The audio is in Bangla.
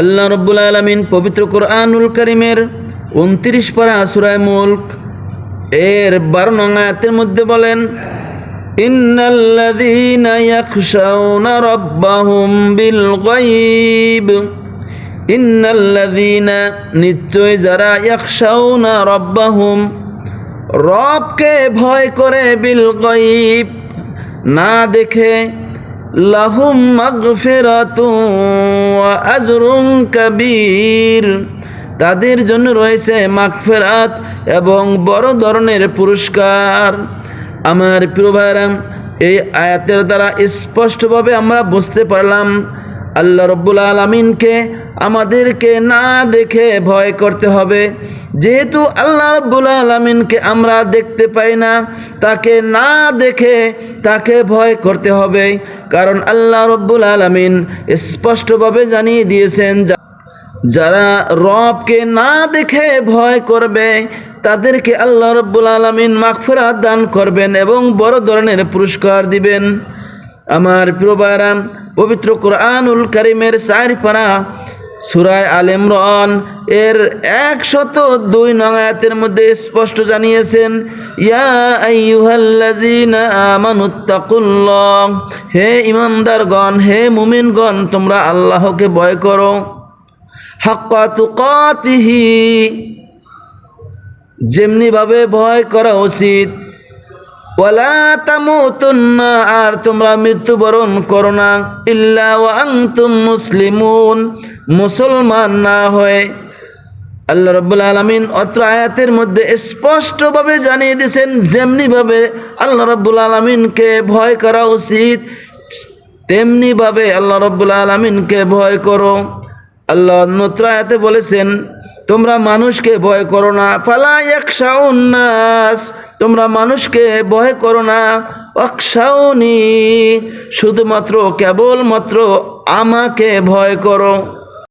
আল্লাহ রব্বুল আলমিন পবিত্র কোরআনুল করিমের উনত্রিশ পারা সুরায় মুল্ক এর বারো নং মধ্যে বলেন, ইন্নাল্লাযীনা ইয়াখশাউনা রাব্বাহুম বিল গায়ব ইন্নাল্লাযীনা, নিশ্চয় যারা ইয়াখশাউনা রাব্বাহুম, রবকে ভয় করে বিল গায়ব না দেখে লাহুম আজরুন কাবীর। তাদের জন্য রয়েছে মাগফিরাত এবং বড় ধরনের পুরস্কার। আমার প্রিয় এই আয়াতের দ্বারা স্পষ্টভাবে আমরা বুঝতে পারলাম, আল্লাহ রব্বুল আলমিনকে আমাদেরকে না দেখে ভয় করতে হবে। যেহেতু আল্লাহ রব্বুল আলমিনকে আমরা দেখতে পাই না তাকে না দেখে তাকে ভয় করতে হবে। কারণ আল্লাহ রব্বুল আলমিন স্পষ্টভাবে জানিয়ে দিয়েছেন যারা রবকে না দেখে ভয় করবে, তাদেরকে আল্লাহ রব্বুল আলমিন মাগফিরাত দান করবেন এবং বড় ধরনের পুরস্কার দিবেন। আমার প্রিয় পবিত্র কোরআনুল করিমের চার পারা সুরায় আল ইমরান, এর একশত দুই নঙায়াতের মধ্যে স্পষ্ট জানিয়েছেন, ইয়া আমানুত্তাকুল্লাহ হে ইমানদারগণ, হে মুমিনগণ, তোমরা আল্লাহকে ভয় করো। হাক্কা তুকাতিহি, যেমনিভাবে ভয় করা উচিত। ওয়ালা তামুতুন্না, আর তোমরা মৃত্যুবরণ করো না। ইল্লা ওয়া আনতুম মুসলিমুন। মুসলমান না হয়ে আল্লাহ রব্বুল আলমিন অত্র আয়াতের মধ্যে স্পষ্টভাবে জানিয়ে দিয়েছেন, যেমনিভাবে আল্লাহ রব্বুল আলমিনকে ভয় করা উচিত, তেমনিভাবে আল্লাহ রব্বুল আলমিনকে ভয় করো। আল্লাহ অন্যত্র আয়াতে বলেছেন, তোমরা মানুষকে ভয় করো না, ফালা একশাউন্নাস তোমরা মানুষকে ভয় করো না অকশাউনি শুধুমাত্র কেবলমাত্র আমাকে ভয় করো।